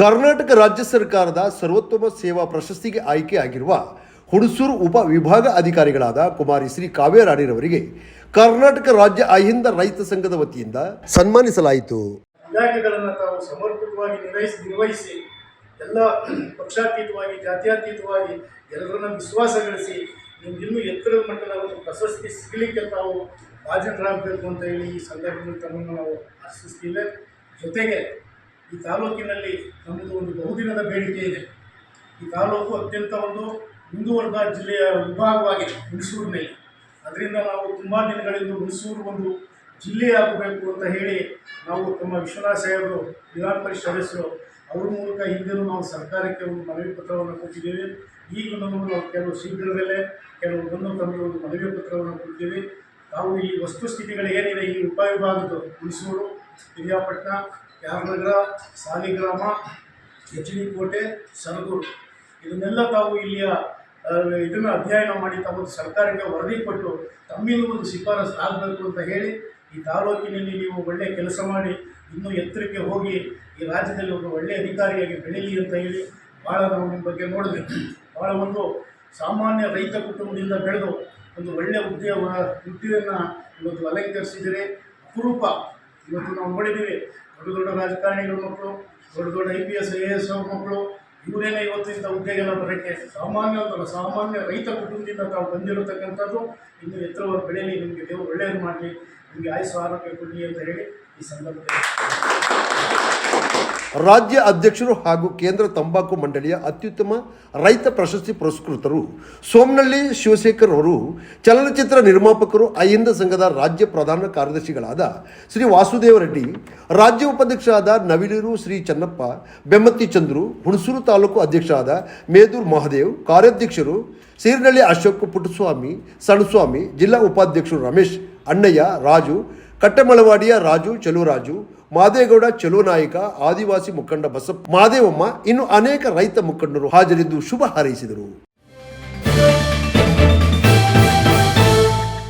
ಕರ್ನಾಟಕ ರಾಜ್ಯ ಸರ್ಕಾರದ ಸರ್ವೋತ್ತಮ ಸೇವಾ ಪ್ರಶಸ್ತಿಗೆ ಆಯ್ಕೆಯಾಗಿರುವ ಹುಣಸೂರು ಉಪ ವಿಭಾಗ ಅಧಿಕಾರಿಗಳಾದ ಕುಮಾರಿ ಶ್ರೀ ಕಾವ್ಯರಾಣಿರವರಿಗೆ ಕರ್ನಾಟಕ ರಾಜ್ಯ ಅಹಿಂದ ರೈತ ಸಂಘದ ವತಿಯಿಂದ ಸನ್ಮಾನಿಸಲಾಯಿತು. ಇಲಾಖೆಗಳನ್ನು ತಾವು ಸಮರ್ಪಕವಾಗಿ ನಿರ್ವಹಿಸಿ ನಿರ್ವಹಿಸಿ ಎಲ್ಲ ಪಕ್ಷಾತೀತವಾಗಿ, ಜಾತ್ಯತೀತವಾಗಿ ಎಲ್ಲರನ್ನ ವಿಶ್ವಾಸ ಗಳಿಸಿ ನಿಮ್ಗೆ ಇನ್ನೂ ಎತ್ತರದ ಮಟ್ಟದ ಒಂದು ಪ್ರಶಸ್ತಿ ಸಿಗಲಿಕ್ಕೆ ತಾವು ಭಾಜನರಾಗಬೇಕು ಅಂತ ಹೇಳಿ ಈ ಸಂದರ್ಭದಲ್ಲಿ ತಮ್ಮನ್ನು ನಾವು ಆಶಿಸ್ತೀವಿ. ಜೊತೆಗೆ ಈ ತಾಲೂಕಿನಲ್ಲಿ ನಮ್ಮದು ಒಂದು ಬಹುದಿನದ ಬೇಡಿಕೆ ಇದೆ. ಈ ತಾಲೂಕು ಅತ್ಯಂತ ಒಂದು ಮುಂದುವರೆದ ಜಿಲ್ಲೆಯ ವಿಭಾಗವಾಗಿದೆ ಹುಣಸೂರಿನಲ್ಲಿ ಅದರಿಂದ ನಾವು ತುಂಬ ದಿನಗಳಿಂದ ಹುಣಸೂರು ಒಂದು ಜಿಲ್ಲೆಯಾಗಬೇಕು ಅಂತ ಹೇಳಿ ನಾವು ತಮ್ಮ ವಿಶ್ವನಾಥ ಸಾಹೇಬರು, ವಿಧಾನ ಪರಿಷತ್ ಸದಸ್ಯರು, ಅವ್ರ ಮೂಲಕ ಹಿಂದೆನೂ ನಾವು ಸರ್ಕಾರಕ್ಕೆ ಒಂದು ಮನವಿ ಪತ್ರವನ್ನು ಕೊಟ್ಟಿದ್ದೇವೆ. ಈಗಲೂ ನಾವು ನಾವು ಕೆಲವು ಶೀಘ್ರದಲ್ಲೇ ಕೆಲವು ಬಂದು ತಮಗೆ ಒಂದು ಮನವಿ ಪತ್ರವನ್ನು ಕೊಡ್ತೀವಿ ನಾವು ಈ ವಸ್ತುಸ್ಥಿತಿಗಳು ಏನಿದೆ, ಈ ಉಪವಿಭಾಗದ್ದು ಹುಣಸೂರು ಹಿರಿಯಾಪಟ್ಟಣ ಯಾರನಗರ ಸಾಲಿಗ್ರಾಮ ಎಚ್ ಡಿ ಕೋಟೆ ಸರಗೂರು. ಇದನ್ನೆಲ್ಲ ತಾವು ಇಲ್ಲಿಯ ಇದನ್ನು ಅಧ್ಯಯನ ಮಾಡಿ ತಮ್ಮ ಸರ್ಕಾರಕ್ಕೆ ವರದಿ ಕೊಟ್ಟು ತಮ್ಮಿಂದ ಒಂದು ಶಿಫಾರಸು ಆಗಬೇಕು ಅಂತ ಹೇಳಿ ಈ ತಾಲೂಕಿನಲ್ಲಿ ನೀವು ಒಳ್ಳೆಯ ಕೆಲಸ ಮಾಡಿ ಇನ್ನೂ ಎತ್ತರಕ್ಕೆ ಹೋಗಿ ಈ ರಾಜ್ಯದಲ್ಲಿ ಒಬ್ಬ ಒಳ್ಳೆಯ ಅಧಿಕಾರಿಯಾಗಿ ಬೆಳೀಲಿ ಅಂತ ಹೇಳಿ ಭಾಳ ನಾವು ನಿಮ್ಮ ಬಗ್ಗೆ ನೋಡಿದೆ ಭಾಳ ಒಂದು ಸಾಮಾನ್ಯ ರೈತ ಕುಟುಂಬದಿಂದ ಬೆಳೆದು ಒಂದು ಒಳ್ಳೆಯ ಹುದ್ದೆಯ ಹುದ್ದೆಯನ್ನು ಇವತ್ತು ಅಲಂಕರಿಸಿದರೆ ಅಪರೂಪ. ಇವತ್ತು ನಾವು ನೋಡಿದ್ದೀವಿ. ದೊಡ್ಡ ದೊಡ್ಡ ರಾಜಕಾರಣಿಗಳ ಮಕ್ಕಳು, ದೊಡ್ಡ ದೊಡ್ಡ I P S I S ಅವ್ರ ಮಕ್ಕಳು ಇವರೇನೇ ಇವತ್ತಿಂದ ಹುದ್ದೆಗೆಲ್ಲ ಬರೋಕ್ಕೆ ಸಾಮಾನ್ಯ ಸಾಮಾನ್ಯ ರೈತ ಕುಟುಂಬದಿಂದ ತಾವು ಬಂದಿರತಕ್ಕಂಥದ್ದು ಇನ್ನು ಎತ್ತರವಾಗಿ ಬೆಳೆಯಲಿ ನಿಮಗೆ ದೇವರು ಒಳ್ಳೆಯದು ಮಾಡಲಿ, ನಿಮಗೆ ಆಯುಸ್ಸು ಆರೋಗ್ಯ ಕೊಡಲಿ ಅಂತ ಹೇಳಿ ಈ ಸಂದರ್ಭದಲ್ಲಿ ರಾಜ್ಯ ಅಧ್ಯಕ್ಷರು ಹಾಗೂ ಕೇಂದ್ರ ತಂಬಾಕು ಮಂಡಳಿಯ ಅತ್ಯುತ್ತಮ ರೈತ ಪ್ರಶಸ್ತಿ ಪುರಸ್ಕೃತರು ಸೋಮನಳ್ಳಿ ಶಿವಶೇಖರ್ ಅವರು, ಚಲನಚಿತ್ರ ನಿರ್ಮಾಪಕರು ಅಹಿಂದ ಸಂಘದ ರಾಜ್ಯ ಪ್ರಧಾನ ಕಾರ್ಯದರ್ಶಿಗಳಾದ ಶ್ರೀ ವಾಸುದೇವ ರೆಡ್ಡಿ, ರಾಜ್ಯ ಉಪಾಧ್ಯಕ್ಷರಾದ ನವಿಲೂರು ಶ್ರೀ ಚನ್ನಪ್ಪ ಬೆಮ್ಮತ್ತಿ ಚಂದ್ರು, ಹುಣಸೂರು ತಾಲೂಕು ಅಧ್ಯಕ್ಷರಾದ ಮೇದೂರ್ ಮಹಾದೇವ್, ಕಾರ್ಯಾಧ್ಯಕ್ಷರು ಸೀರ್ನಳ್ಳಿ ಅಶೋಕ್ ಪುಟ್ಟಸ್ವಾಮಿ ಸಣ್ಣಸ್ವಾಮಿ ಜಿಲ್ಲಾ ಉಪಾಧ್ಯಕ್ಷರು ರಮೇಶ್, ಅಣ್ಣಯ್ಯ, ರಾಜು ಕಟ್ಟಮಳವಾಡಿಯ ರಾಜು ಚಲುರಾಜು ಮಾದೇಗೌಡ ಚಲುನಾಯಕ ಆದಿವಾಸಿ ಮುಖಂಡ ಬಸಪ್ಪ, ಮಾದೇವಮ್ಮ, ಇನ್ನು ಅನೇಕ ರೈತ ಮುಖಂಡರು ಹಾಜರಿದ್ದು ಶುಭ ಹಾರೈಸಿದರು.